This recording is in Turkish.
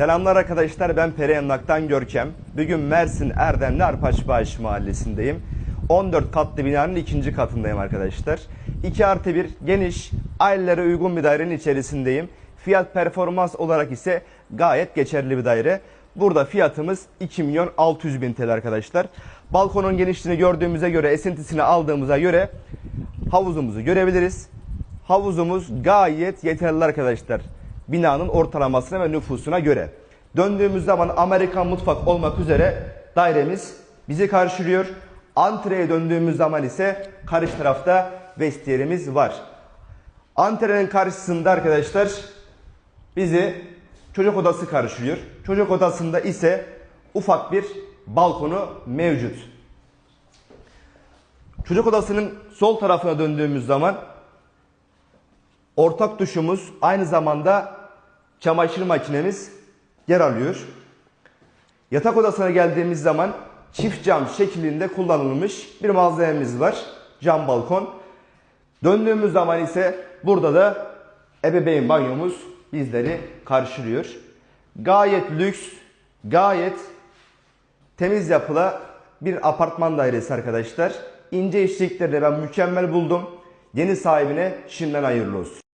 Selamlar arkadaşlar ben Peri Emlak'tan Görkem. Bugün Mersin Erdemli Arpaçbaş mahallesindeyim. 14 katlı binanın ikinci katındayım arkadaşlar. 2 artı 1 geniş ailelere uygun bir dairenin içerisindeyim. Fiyat performans olarak ise gayet geçerli bir daire. Burada fiyatımız 2 milyon 600 bin TL arkadaşlar. Balkonun genişliğini gördüğümüze göre esintisini aldığımıza göre havuzumuzu görebiliriz. Havuzumuz gayet yeterli arkadaşlar. Binanın ortalamasına ve nüfusuna göre. Döndüğümüz zaman Amerikan mutfak olmak üzere dairemiz bizi karşılıyor. Antreye döndüğümüz zaman ise karşı tarafta vestiyerimiz var. Antrenin karşısında arkadaşlar bizi çocuk odası karşılıyor. Çocuk odasında ise ufak bir balkonu mevcut. Çocuk odasının sol tarafına döndüğümüz zaman ortak duşumuz aynı zamanda çamaşır makinemiz yer alıyor. Yatak odasına geldiğimiz zaman çift cam şeklinde kullanılmış bir malzememiz var. Cam balkon. Döndüğümüz zaman ise burada da ebeveyn banyomuz bizleri karşılıyor. Gayet lüks, gayet temiz yapıla bir apartman dairesi arkadaşlar. İnce işçilikleri de ben mükemmel buldum. Yeni sahibine şimdiden hayırlı olsun.